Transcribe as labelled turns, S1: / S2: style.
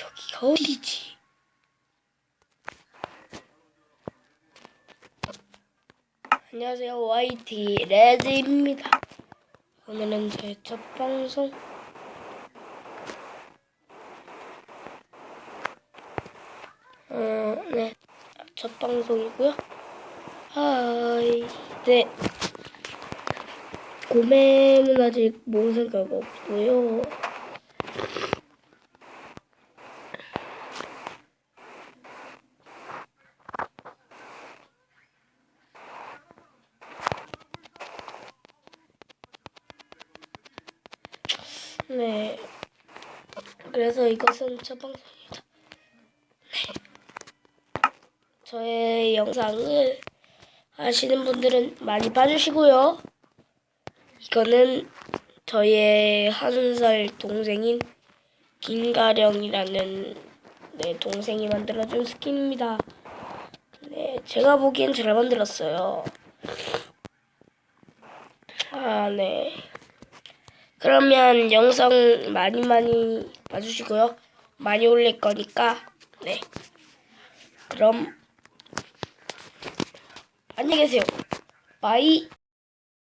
S1: 여기가 어디지? 안녕하세요 YT 레즈입니다. 오늘은 제 첫 방송 어, 네. 첫 방송이고요. 하이. 네. 고매는 아직 모은 생각 없고요. 네. 그래서 이것은 첫 방송입니다. 네. 저의 영상을 아시는 분들은 많이 봐주시고요. 이거는 저의 한 살 동생인 김가령이라는 네, 동생이 만들어준 스킨입니다. 네, 제가 보기엔 잘 만들었어요. 아, 네. 그러면 영상 많이 많이 봐주시고요. 많이 올릴 거니까, 네. 그럼, 안녕히 계세요. 바이.